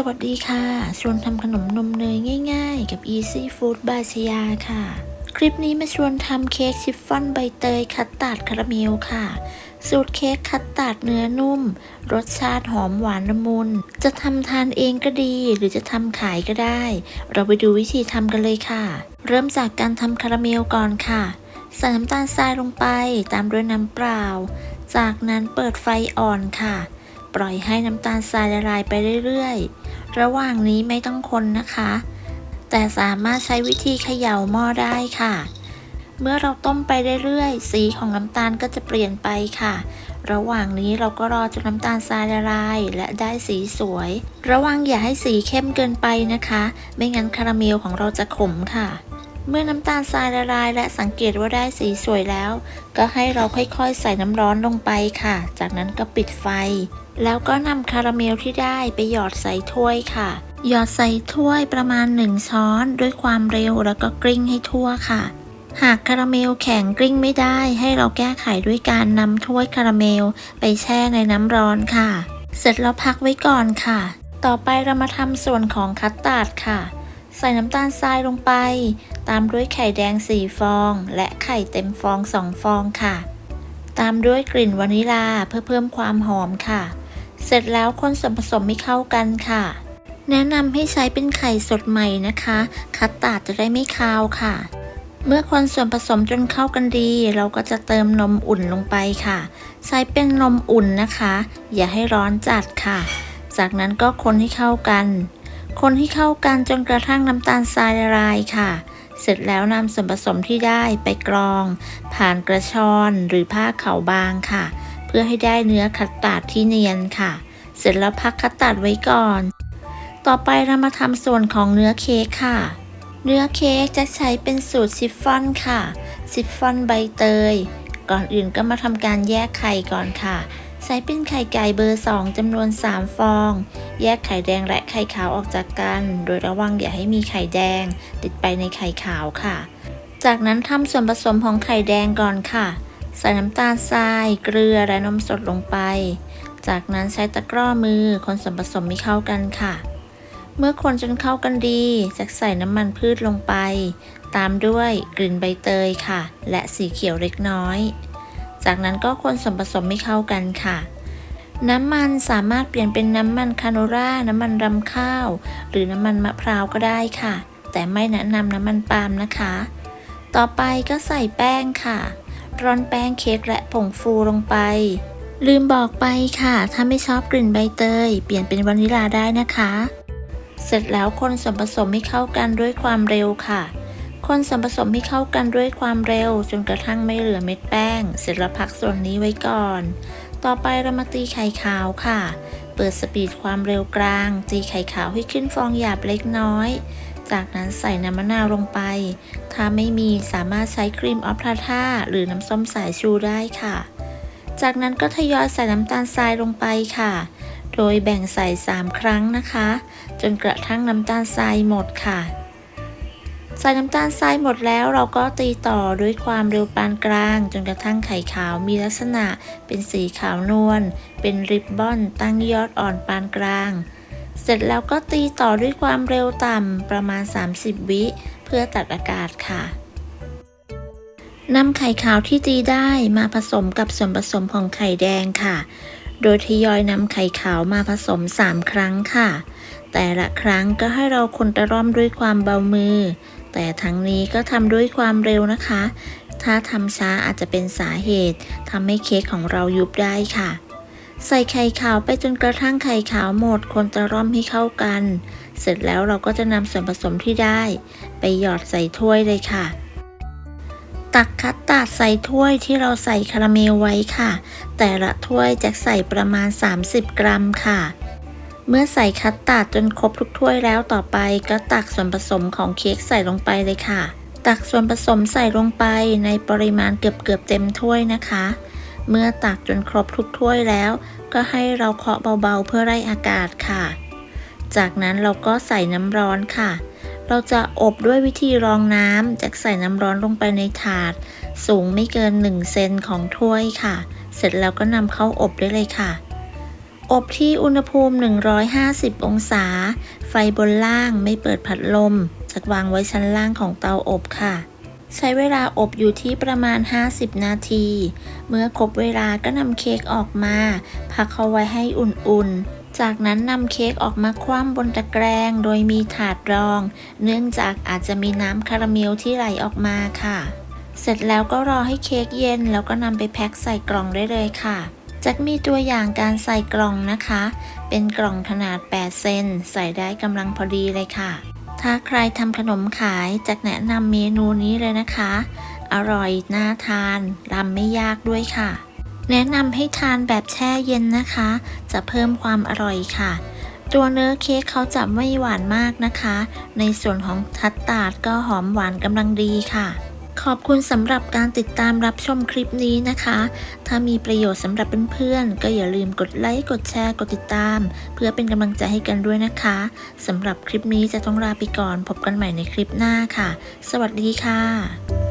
สวัสดีค่ะ ชวนทำขนมนมเนยง่ายๆ กับ Easy Food บายชยาค่ะ คลิปนี้มาชวนทำเค้กชิฟฟ่อนใบเตย คัสตาร์ดคาราเมลค่ะ สูตรเค้กคัสตาร์ดเนื้อนุ่ม รสชาติหอมหวานละมุน จะทำทานเองก็ดี หรือจะทำขายก็ได้ เราไปดูวิธีทำกันเลยค่ะ เริ่มจากการทำคาราเมลก่อนค่ะ ใส่น้ำตาลทรายลงไปตามด้วยน้ำเปล่า จากนั้นเปิดไฟอ่อนค่ะ ปล่อยให้น้ำตาลทรายละลายไปเรื่อยๆ ระหว่างนี้ไม่ต้องคนนะคะ แต่สามารถใช้วิธีเขย่าหม้อได้ค่ะ เมื่อเราต้มไปเรื่อยๆ สีของน้ำตาลก็จะเปลี่ยนไปค่ะ ระหว่างนี้เราก็รอจนน้ำตาลทรายละลาย และได้สีสวย ระวังอย่าให้สีเข้มเกินไปนะคะ ไม่งั้นคาราเมลของเราจะขมค่ะ เมื่อน้ำตาลทรายละลายและสังเกตว่าได้สีสวยแล้ว ก็ให้เราค่อยๆ ใส่น้ำร้อนลงไปค่ะ จากนั้นก็ปิดไฟ แล้วก็นำคาราเมลที่ได้ไปหยอดใส่ถ้วยค่ะ หยอดใส่ถ้วยประมาณ 1 ช้อนด้วยความเร็วแล้วก็กลิ้งให้ทั่วค่ะ หากคาราเมลแข็งกลิ้งไม่ได้ ให้เราแก้ไขด้วยการนำถ้วยคาราเมลไปแช่ในน้ำร้อนค่ะ เสร็จแล้วพักไว้ก่อนค่ะ ต่อไปเรามาทำส่วนของคัสตาร์ดค่ะ ใส่น้ำตาลทรายลงไป ตามด้วยไข่แดง 4 ฟอง และไข่เต็มฟอง 2 ฟองค่ะ ตามด้วยกลิ่นวานิลาเพื่อเพิ่มความหอมค่ะ เสร็จแล้วคนส่วนผสมให้เข้ากันค่ะ แนะนำให้ใช้เป็นไข่สดใหม่นะคะ คัสตาร์ดจะได้ไม่คาวค่ะ เมื่อคนส่วนผสมจนเข้ากันดี เราก็จะเติมนมอุ่นลงไปค่ะ ใช้เป็นนมอุ่นนะคะ อย่าให้ร้อนจัดค่ะ จากนั้นก็คนให้เข้ากัน คนให้เข้ากันจนกระทั่งน้ำตาลทรายละลายค่ะ เสร็จแล้วนำส่วนผสมที่ได้ไปกรอง ผ่านกระชอนหรือผ้าขาวบางค่ะ เพื่อให้ได้เนื้อคัสตาร์ดที่เนียนค่ะ เสร็จแล้วพักคัสตาร์ดไว้ก่อน ต่อไปเรามาทำส่วนของเนื้อเค้กค่ะ เนื้อเค้กจะใช้เป็นสูตรชิฟฟ่อนค่ะชิฟฟ่อนใบเตย ก่อนอื่นก็มาทำการแยกไข่ก่อนค่ะ ใช้เป็นไข่ไก่เบอร์ 2จำนวน 3 ฟอง แยกไข่แดงและไข่ขาวออกจากกัน โดยระวังอย่าให้มีไข่แดง ติดไปในไข่ขาวค่ะ จากนั้นทำส่วนผสมของไข่แดงก่อนค่ะ ใส่น้ำตาลทราย เกลือและนมสดลงไป จากนั้นใช้ตะกร้อมือคนส่วนผสมให้เข้ากันค่ะ เมื่อคนจนเข้ากันดีจะใส่น้ำมันพืชลงไป ตามด้วยกลิ่นใบเตยค่ะ และสีเขียวเล็กน้อย จากนั้นก็คนส่วนผสมให้เข้ากันค่ะ น้ำมันสามารถเปลี่ยนเป็นน้ำมันคาโนราน้ำมันรำข้าว หรือน้ำมันมะพร้าวก็ได้ค่ะ แต่ไม่แนะนำน้ำมันปาล์มนะคะ ต่อไปก็ใส่แป้งค่ะร่อนแป้งเค้กและผงฟูลงไป ลืมบอกไปค่ะ ถ้าไม่ชอบกลิ่นใบเตย เปลี่ยนเป็นวานิลาได้นะคะ เสร็จแล้วคนส่วนผสมให้เข้ากันด้วยความเร็วค่ะ คนส่วนผสมให้เข้ากันด้วยความเร็ว จนกระทั่งไม่เหลือเม็ดแป้ง เสร็จแล้วพักส่วนนี้ไว้ก่อน ต่อไปเรามาตีไข่ขาวค่ะ เปิดสปีดความเร็วกลาง ตีไข่ขาวให้ขึ้นฟองหยาบเล็กน้อย จากนั้นใส่น้ำมะนาวลงไป ถ้าไม่มีสามารถใช้ครีมออฟพลาท่าหรือน้ำส้มสายชูได้ค่ะ จากนั้นก็ทยอยใส่น้ำตาลทรายลงไปค่ะ โดยแบ่งใส่ 3 ครั้งนะคะ จนกระทั่งน้ำตาลทรายหมดค่ะ ใส่น้ำตาลทรายหมดแล้วเราก็ตีต่อด้วยความเร็วปานกลาง จนกระทั่งไข่ขาวมีลักษณะเป็นสีขาวนวลเป็นริบบอนตั้งยอดอ่อนปานกลาง เสร็จแล้วก็ตีต่อด้วยความเร็วต่ำประมาณ 30 วิเพื่อตัดอากาศค่ะนำไข่ขาวที่ตีได้มาผสมกับส่วนผสมของไข่แดงค่ะ โดยทยอยนำไข่ขาวมาผสม 3 ครั้งค่ะ แต่ละครั้งก็ให้เราคนตะร่อมด้วยความเบามือ แต่ทั้งนี้ก็ทำด้วยความเร็วนะคะ ถ้าทำช้าอาจจะเป็นสาเหตุทำให้เค้กของเรายุบได้ค่ะ ใส่ไข่ขาวไปจนกระทั่งไข่ขาวหมดคนตะร่อมให้เข้ากัน เสร็จแล้วเราก็จะนำส่วนผสมที่ได้ ไปหยอดใส่ถ้วยเลยค่ะตักคัสตาร์ดใส่ถ้วยที่เราใส่คาราเมลไว้ค่ะ แต่ละถ้วยจะใส่ประมาณ 30 กรัมค่ะ เมื่อใส่คัสตาร์ดจนครบทุกถ้วยแล้วต่อไปก็ตักส่วนผสมของเค้กใส่ลงไปเลยค่ะ ตักส่วนผสมใส่ลงไปในปริมาณเกือบเกือบเต็มถ้วยนะคะ เมื่อตักจนครบทุกถ้วยแล้ว ก็ให้เราเคาะเบาๆเพื่อไล่อากาศค่ะ จากนั้นเราก็ใส่น้ำร้อนค่ะ เราจะอบด้วยวิธีรองน้ำจากใส่น้ำร้อนลงไปในถาด สูงไม่เกิน 1 เซนของถ้วยค่ะ เสร็จแล้วก็นำเข้าอบได้เลยค่ะ อบที่อุณหภูมิ 150 องศา ไฟบนล่างไม่เปิดพัดลม จะวางไว้ชั้นล่างของเตาอบค่ะ ใช้เวลาอบอยู่ที่ประมาณ 50 นาที เมื่อครบเวลาก็นำเค้กออกมา พักเอาไว้ให้อุ่นๆ จากนั้นนำเค้กออกมาคว่ำบนตะแกรงโดยมีถาดรอง เนื่องจากอาจจะมีน้ำคาราเมลที่ไหลออกมาค่ะ เสร็จแล้วก็รอให้เค้กเย็นแล้วก็นำไปแพ็คใส่กล่องได้เลยค่ะ จ็คมีตัวอย่างการใส่กล่องนะคะ เป็นกล่องขนาด 8 เซนใส่ได้กำลังพอดีเลยค่ะ ถ้าใครทำขนมขายจ็คแนะนำเมนูนี้เลยนะคะ อร่อยน่าทานรำไม่ยากด้วยค่ะ แนะนำให้ทานแบบแช่เย็นนะคะ จะเพิ่มความอร่อยค่ะ ตัวเนื้อเค้กเขาจะไม่หวานมากนะคะ ในส่วนของทัตตาดก็หอมหวานกำลังดีค่ะ ขอบคุณสำหรับการติดตามรับชมคลิปนี้นะคะ ถ้ามีประโยชน์สำหรับเพื่อนๆ ก็อย่าลืมกดไลค์ กดแชร์ กดติดตาม เพื่อเป็นกำลังใจให้กันด้วยนะคะ สำหรับคลิปนี้จะต้องลาไปก่อน พบกันใหม่ในคลิปหน้าค่ะ สวัสดีค่ะ